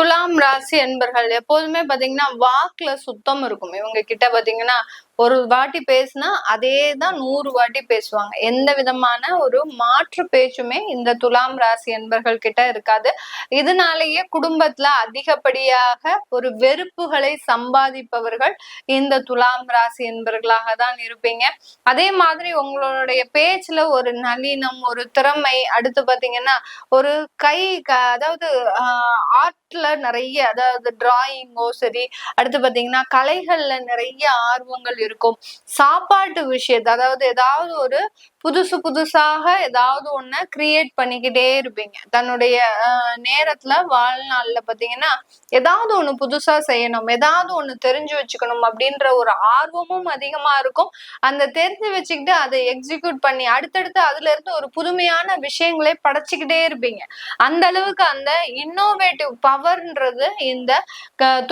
tú துலாம் ராசி என்பர்கள் எப்போதுமே பாத்தீங்கன்னா வாக்குல சுத்தம் இருக்கும். இவங்க கிட்ட பாத்தீங்கன்னா ஒரு வாட்டி பேசுனா அதே தான் நூறு வாட்டி பேசுவாங்க. எந்த விதமான ஒரு மாற்று பேச்சுமே இந்த துலாம் ராசி என்பர்கள் கிட்ட இருக்காது. இதனாலேயே குடும்பத்துல அதிகப்படியாக ஒரு வெறுப்புகளை சம்பாதிப்பவர்கள் இந்த துலாம் ராசி என்பர்களாக தான் இருப்பீங்க. அதே மாதிரி உங்களுடைய பேச்சுல ஒரு நளினம் ஒரு திறமை அடுத்து பாத்தீங்கன்னா ஒரு கை அதாவது ஆர்ட்ல நிறைய அதாவது டிராயிங்கோ சரி அடுத்து பாத்தீங்கன்னா கலைகள்ல நிறைய ஆர்வங்கள் இருக்கும். சாப்பாட்டு விஷயத்த அதாவது ஏதாவது ஒரு புதுசு புதுசாக ஏதாவது ஒண்ண கிரியேட் பண்ணிக்கிட்டே இருப்பீங்க. தன்னுடைய நேரத்துல வாழ்நாள்ல பாத்தீங்கன்னா ஏதாவது ஒண்ணு புதுசா செய்யணும் ஏதாவது ஒண்ணு தெரிஞ்சு வச்சுக்கணும் அப்படின்ற ஒரு ஆர்வமும் அதிகமா இருக்கும். அந்த தெரிஞ்சு வச்சுக்கிட்டு அதை எக்ஸிக்யூட் பண்ணி அடுத்தடுத்து அதுல இருந்து ஒரு புதுமையான விஷயங்களை படைச்சுக்கிட்டே இருப்பீங்க. அந்த அளவுக்கு அந்த இன்னோவேட்டிவ் பவர்ன்றது இந்த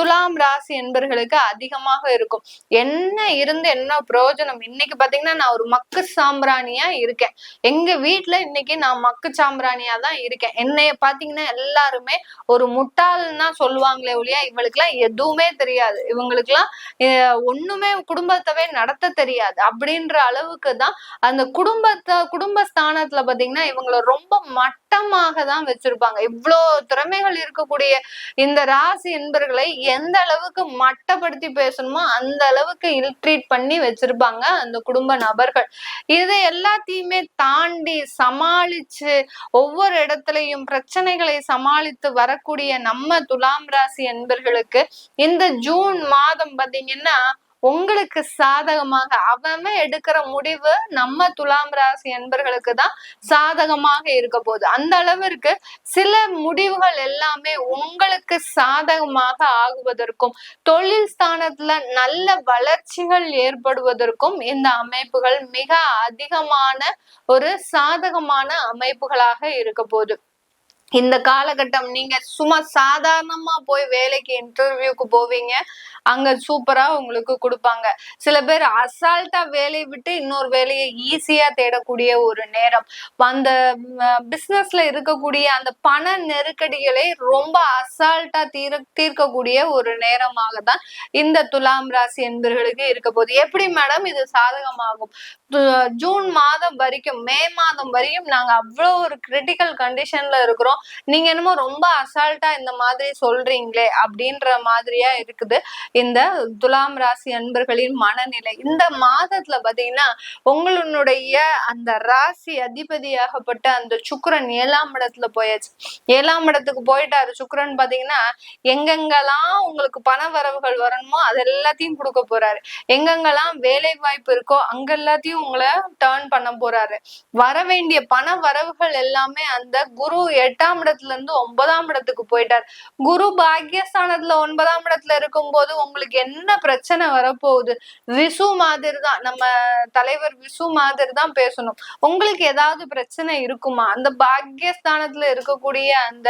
துலாம் ராசி என்பர்களுக்கு அதிகமாக இருக்கும். என்ன இருந்து என்ன பிரயோஜனம்? இன்னைக்கு பாத்தீங்கன்னா நான் ஒரு மக்கு சாம்பிராணி சாம்பிராணியா இருக்கேன். எங்க வீட்டுல இன்னைக்கு நான் மக்கு சாம்பிராணியா தான் இருக்கேன். என்னைய பாத்தீங்கன்னா எல்லாருமே ஒரு முட்டாள்னா சொல்லுவாங்களே ஒழியா இவளுக்கு எல்லாம் எதுவுமே தெரியாது. இவங்களுக்கு எல்லாம் ஒண்ணுமே குடும்பத்தவே நடத்த தெரியாது. அப்படின்ற அளவுக்கு தான் அந்த குடும்பத்தை குடும்ப ஸ்தானத்துல பாத்தீங்கன்னா இவங்களை ரொம்ப வட்டமாக தான் வச்சிருப்பாங்க. இவ்வளோ திறமைகள் இருக்கக்கூடிய இந்த ராசி என்பர்களை எந்த அளவுக்கு மட்டப்படுத்தி பேசணுமோ அந்த அளவுக்கு இல்ட்ரீட் பண்ணி வச்சிருப்பாங்க அந்த குடும்ப நபர்கள். இதை எல்லாத்தையுமே தாண்டி சமாளிச்சு ஒவ்வொரு இடத்துலயும் பிரச்சனைகளை சமாளித்து வரக்கூடிய நம்ம துலாம் ராசி என்பர்களுக்கு இந்த ஜூன் மாதம் பாத்தீங்கன்னா உங்களுக்கு சாதகமாக அவன் எடுக்கிற முடிவு நம்ம துலாம் ராசி என்பர்களுக்கு தான் சாதகமாக இருக்க போகுது. அந்த அளவிற்கு சில முடிவுகள் எல்லாமே உங்களுக்கு சாதகமாக ஆகுவதற்கும் தொழில் ஸ்தானத்துல நல்ல வளர்ச்சிகள் ஏற்படுவதற்கும் இந்த அமைப்புகள் மிக அதிகமான ஒரு சாதகமான அமைப்புகளாக இருக்க போகுது. இந்த காலகட்டம் நீங்க சும்மா சாதாரணமா போய் வேலைக்கு இன்டர்வியூக்கு போவீங்க. அங்க சூப்பரா உங்களுக்கு கொடுப்பாங்க. சில பேர் அசால்ட்டா வேலையை விட்டு இன்னொரு வேலையை ஈஸியா தேடக்கூடிய ஒரு நேரம். அந்த பிசினஸ்ல இருக்கக்கூடிய அந்த பண நெருக்கடிகளை ரொம்ப அசால்ட்டா தீர தீர்க்கக்கூடிய ஒரு நேரமாக தான் இந்த துலாம் ராசி என்பர்களுக்கு இருக்க போகுது. எப்படி மேடம் இது சாதகமாகும்? ஜூன் மாதம் வரைக்கும் மே மாதம் வரையும் நாங்க அவ்வளோ ஒரு கிரிட்டிக்கல் கண்டிஷன்ல இருக்கிறோம். நீங்க என்னமோ ரொம்ப அசால்ட்டா இந்த மாதிரி சொல்றீங்களே அப்படின்ற மாதிரியா இருக்குது. இந்த துலாம் ராசி அன்பர்களின் மனநிலை. இந்த மாதத்துல பாத்தீங்கன்னா உங்களுடைய அந்த ராசி அதிபதியாகப்பட்ட அந்த சுக்கரன் ஏழாம் இடத்துல போயாச்சு. ஏழாம் இடத்துக்கு போயிட்டாரு. சுக்கரன் பாத்தீங்கன்னா எங்கெங்கெல்லாம் உங்களுக்கு பண வரவுகள் வரணுமோ அது எல்லாத்தையும் கொடுக்க போறாரு. எங்கெங்கெல்லாம் வேலை வாய்ப்பு இருக்கோ அங்க எல்லாத்தையும் உங்களை டேர்ன் பண்ண போறாரு. வர வேண்டிய பண வரவுகள் எல்லாமே அந்த குரு எட்டாம் இடத்துல இருந்து ஒன்பதாம் இடத்துக்கு போயிட்டார். குரு பாக்கியஸ்தானத்துல ஒன்பதாம் இடத்துல இருக்கும் போது உங்களுக்கு என்ன பிரச்சனை வரப்போகுது? விசு மாதிரி தான் நம்ம தலைவர் விசு மாதிரி தான் பேசணும். உங்களுக்கு ஏதாவது பிரச்சனை இருக்குமா? அந்த பாக்கியஸ்தானத்துல இருக்கக்கூடிய அந்த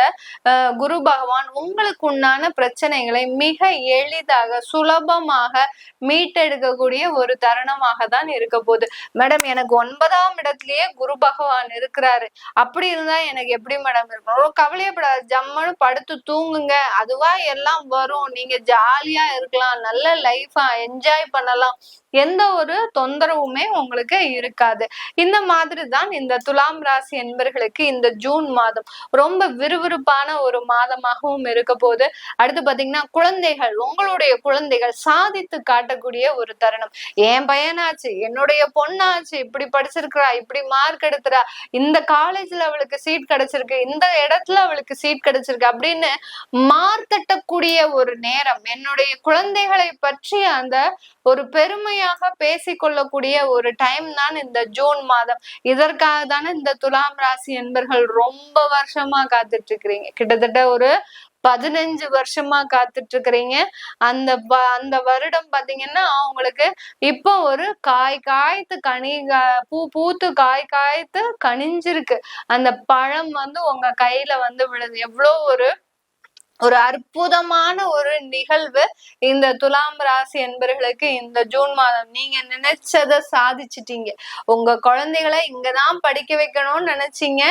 குரு பகவான் உங்களுக்கு உண்டான பிரச்சனைகளை மிக எளிதாக சுலபமாக மீட்டெடுக்கக்கூடிய ஒரு தருணமாக தான் இருக்க போகுது. மேடம் எனக்கு ஒன்பதாம் இடத்துலயே குரு பகவான் இருக்கிறாரு. அப்படி இருந்தா எனக்கு எப்படி மேடம் இருக்கும்? இருக்கணும் கவலையப்படாது. ஜம்மனு படுத்து தூங்குங்க. அதுவா எல்லாம் வரும். நீங்க ஜாலியா இருக்கலாம். நல்ல லைஃபா என்ஜாய் பண்ணலாம். எந்த ஒரு தொந்தரவுமே உங்களுக்கு இருக்காது. இந்த மாதிரி தான் இந்த துலாம் ராசி என்பர்களுக்கு இந்த ஜூன் மாதம் ரொம்ப விறுவிறுப்பான ஒரு மாதமாகவும் இருக்க போது அடுத்து பாத்தீங்கன்னா குழந்தைகள் உங்களுடைய குழந்தைகள் சாதித்து காட்டக்கூடிய ஒரு தருணம். என் பையனாச்சு என்னுடைய பொண்ணாச்சு இப்படி படிச்சிருக்கிறா இப்படி மார்க் எடுத்துறா. இந்த காலேஜ்ல அவளுக்கு சீட் கிடைச்சிருக்கு. இந்த இடத்துல அவளுக்கு சீட் கிடைச்சிருக்கு. அப்படின்னு மார்த்தட்டக்கூடிய ஒரு நேரம். என்னுடைய குழந்தைகளை பற்றி அந்த ஒரு பெருமையாக பேசிக்கொள்ளக்கூடிய ஒரு டைம் தான் இந்த ஜூன் மாதம். இதற்காக தானே இந்த துலாம் ராசி என்பர்கள் ரொம்ப வருஷமா காத்துட்டு இருக்கிறீங்க. கிட்டத்தட்ட ஒரு பதினஞ்சு வருஷமா காத்துட்டு இருக்கிறீங்க அந்த அந்த வருடம் பாத்தீங்கன்னா அவங்களுக்கு இப்போ ஒரு காய் காய்த்து கனி பூ பூத்து காய் காய்த்து கனிஞ்சிருக்கு. அந்த பழம் வந்து உங்க கையில வந்து விழுது. எவ்வளோ ஒரு ஒரு அற்புதமான ஒரு நிகழ்வு இந்த துலாம் ராசி என்பர்களுக்கு இந்த ஜூன் மாதம். நீங்க நினைச்சத சாதிச்சிட்டீங்க. உங்க குழந்தைகளை இங்கதான் படிக்க வைக்கணும்னு நினைச்சீங்க.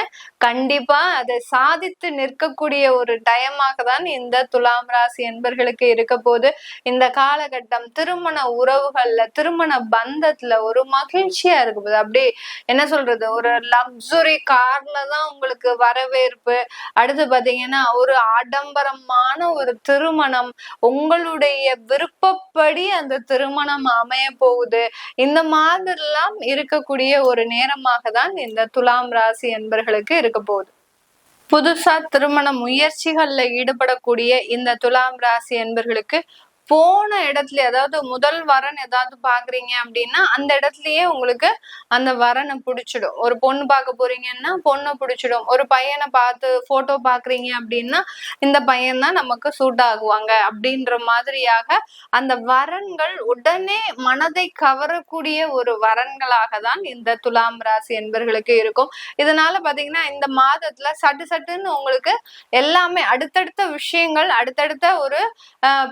கண்டிப்பா அதை சாதித்து நிற்கக்கூடிய ஒரு டயமாக தான் இந்த துலாம் ராசி என்பர்களுக்கு இருக்க போது இந்த காலகட்டம் திருமண உறவுகள்ல திருமண பந்தத்துல ஒரு மகிழ்ச்சியா இருக்கு போது அப்படியே என்ன சொல்றது? ஒரு லக்ஸுரி கார்ல தான் உங்களுக்கு வரவேற்பு. அடுத்து பாத்தீங்கன்னா ஒரு ஆடம்பரம் திருமணமான ஒரு திருமணம் உங்களுடைய விருப்பப்படி அந்த திருமணம் அமைய போகுது. இந்த மாதிரிலாம் இருக்கக்கூடிய ஒரு நேரமாக தான் இந்த துலாம் ராசி என்பர்களுக்கு இருக்க போகுது. புதுசா திருமண முயற்சிகள்ல ஈடுபடக்கூடிய இந்த துலாம் ராசி என்பர்களுக்கு போன இடத்துல அதாவது முதல் வரன் ஏதாவது பாக்குறீங்க அப்படின்னா அந்த இடத்துலயே உங்களுக்கு அந்த வரனை பிடிச்சிடும். ஒரு பொண்ணு பார்க்க போறீங்கன்னா பொண்ணை பிடிச்சிடும். ஒரு பையனை பார்த்து போட்டோ பாக்குறீங்க அப்படின்னா இந்த பையன் தான் நமக்கு சூட் ஆகுவாங்க. அப்படின்ற மாதிரியாக அந்த வரன்கள் உடனே மனதை கவரக்கூடிய ஒரு வரன்களாக தான் இந்த துலாம் ராசி என்பர்களுக்கு இருக்கும். இதனால பாத்தீங்கன்னா இந்த மாதத்துல சட்டு சட்டுன்னு உங்களுக்கு எல்லாமே அடுத்தடுத்த விஷயங்கள் அடுத்தடுத்த ஒரு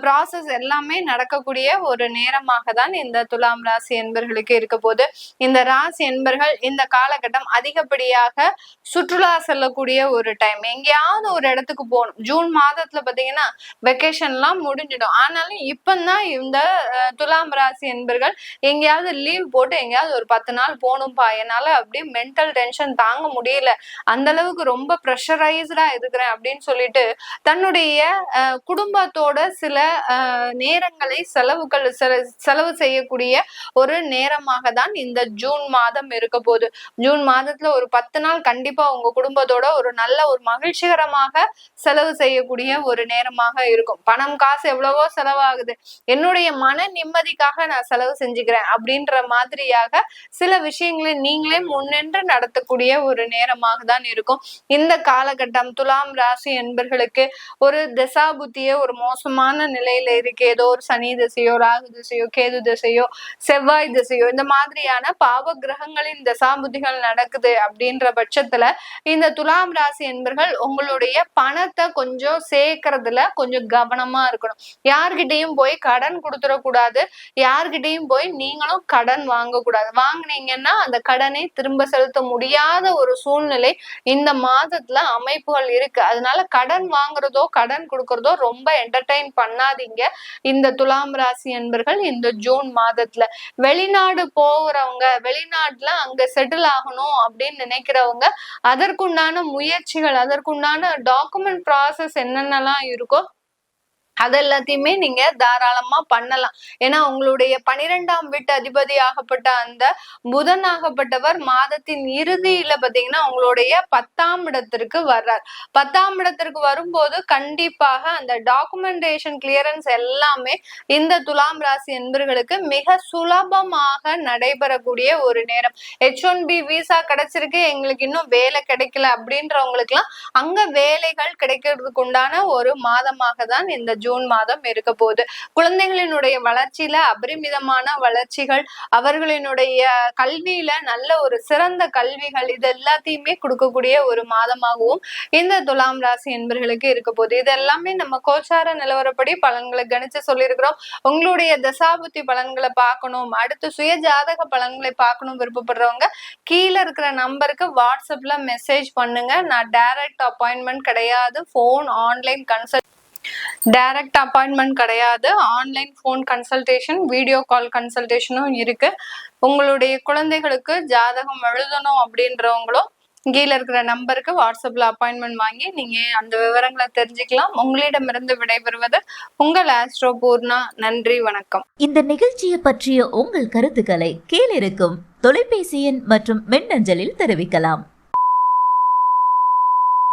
ப்ராசஸ் எல்லாமே நடக்கக்கூடிய ஒரு நேரமாக தான் இந்த துலாம் ராசி என்பர்களுக்கு இருக்க போது இந்த ராசி என்பர்கள் இந்த காலகட்டம் அதிகப்படியாக சுற்றுலா செல்லக்கூடிய ஒரு டைம் எங்கேயாவது ஒரு இடத்துக்கு போகணும். ஜூன் மாதத்துல பாத்தீங்கன்னா வெக்கேஷன்லாம் முடிஞ்சிடும். ஆனாலும் இப்பந்தான் இந்த துலாம் ராசி என்பர்கள் எங்கேயாவது லீவ் போட்டு எங்கேயாவது ஒரு பத்து நாள் போகணும்பா. என்னால அப்படியே மென்டல் டென்ஷன் தாங்க முடியல. அந்த அளவுக்கு ரொம்ப ப்ரெஷரைஸ்டா இருக்கிறேன் அப்படின்னு சொல்லிட்டு தன்னுடைய குடும்பத்தோட சில நேரங்களை செலவுகள் செலவு செய்யக்கூடிய ஒரு நேரமாக தான் இந்த ஜூன் மாதம் இருக்க போகுது. ஜூன் மாதத்துல ஒரு பத்து நாள் கண்டிப்பா உங்க குடும்பத்தோட ஒரு நல்ல ஒரு மகிழ்ச்சிகரமாக செலவு செய்யக்கூடிய ஒரு நேரமாக இருக்கும். பணம் காசு எவ்வளவோ செலவாகுது. என்னுடைய மன நிம்மதிக்காக நான் செலவு செஞ்சுக்கிறேன் அப்படின்ற மாதிரியாக சில விஷயங்களை நீங்களே முன்னின்று நடத்தக்கூடிய ஒரு நேரமாக தான் இருக்கும். இந்த காலகட்டம் துலாம் ராசி என்பர்களுக்கு ஒரு புத்திய ஒரு மோசமான நிலையில இருக்கு ஏதோ ஒரு சனி திசையோ ராகு திசையோ கேது திசையோ செவ்வாய் திசையோ இந்த மாதிரியான பாவ கிரகங்களின் தசாபுத்திகள் நடக்குது அப்படின்ற பட்சத்துல இந்த துலாம் ராசி என்பர்கள் உங்களுடைய பணத்தை கொஞ்சம் சேர்க்கறதுல கொஞ்சம் கவனமா இருக்கணும். யார்கிட்டையும் போய் கடன் கொடுத்துடக்கூடாது. யார்கிட்டையும் போய் நீங்களும் கடன் வாங்கக்கூடாது. வாங்கினீங்கன்னா அந்த கடனை திரும்ப செலுத்த முடியாத ஒரு சூழ்நிலை இந்த மாதத்துல அமைப்புகள் இருக்கு. அதனால கடன் வாங்குறதோ கடன் கொடுக்கறதோ ரொம்ப என்டர்டைன் பண்ணாதீங்க. இந்த துலாம் ராசி என்பர்கள் இந்த ஜூன் மாதத்துல வெளிநாடு போகிறவங்க வெளிநாட்டுல அங்க செட்டில் ஆகணும் அப்படின்னு நினைக்கிறவங்க அதற்குண்டான முயற்சிகள் அதற்குண்டான டாக்குமெண்ட் ப்ராசஸ் என்னென்னலாம் இருக்கோ அது எல்லாத்தையுமே நீங்க தாராளமா பண்ணலாம். ஏன்னா உங்களுடைய பனிரெண்டாம் வீட்டு அதிபதி ஆகப்பட்ட அந்த புதன் ஆகப்பட்டவர் மாதத்தின் இறுதியில பாத்தீங்கன்னா உங்களுடைய பத்தாம் இடத்திற்கு வர்றார். பத்தாம் இடத்திற்கு வரும்போது கண்டிப்பாக அந்த டாக்குமெண்டேஷன் கிளியரன்ஸ் எல்லாமே இந்த துலாம் ராசி என்பர்களுக்கு மிக சுலபமாக நடைபெறக்கூடிய ஒரு நேரம். ஹெச் ஒன் பி விசா கிடைச்சிருக்கு எங்களுக்கு இன்னும் வேலை கிடைக்கல அப்படின்றவங்களுக்கு எல்லாம் அங்க வேலைகள் கிடைக்கிறதுக்கு உண்டான ஒரு மாதமாக தான் இந்த ஜூன் மாதம் இருக்க போகுது குழந்தைகளினுடைய வளர்ச்சியில அபரிமிதமான வளர்ச்சிகள் அவர்களினுடைய கல்வியில நல்ல ஒரு சிறந்த கல்விகள் இது எல்லாத்தையுமே கொடுக்கக்கூடிய ஒரு மாதமாகவும் இந்த துலாம் ராசி என்பர்களுக்கு இருக்க போகுது இது எல்லாமே நம்ம கோச்சார நிலவரப்படி பலன்களை கணிச்சு சொல்லியிருக்கிறோம். உங்களுடைய தசாபுத்தி பலன்களை பார்க்கணும் அடுத்து சுய ஜாதக பலன்களை பார்க்கணும் விருப்பப்படுறவங்க கீழே இருக்கிற நம்பருக்கு வாட்ஸ்அப்ல மெசேஜ் பண்ணுங்க. நான் டைரக்ட் அப்பாயின்மெண்ட் கிடையாது. Phone online consult direct appointment கிடையாது. Online phone consultation video call கன்சல்டேஷனும் இருக்கு. உங்களுடைய குழந்தைகளுக்கு ஜாதகம் எழுதணும் அப்படின்றவங்களும் கீழே இருக்கிற நம்பருக்கு வாட்ஸ்அப்ல அப்பாயின்மெண்ட் வாங்கி நீங்க அந்த விவரங்களை தெரிஞ்சுக்கலாம். உங்களிடமிருந்து விடைபெறுவது உங்கள் ஆஸ்ட்ரோ பூர்ணா நன்றி வணக்கம். இந்த நிகழ்ச்சியை பற்றிய உங்கள் கருத்துக்களை கீழிருக்கும் தொலைபேசி எண் மற்றும் மின்னஞ்சலில் தெரிவிக்கலாம்.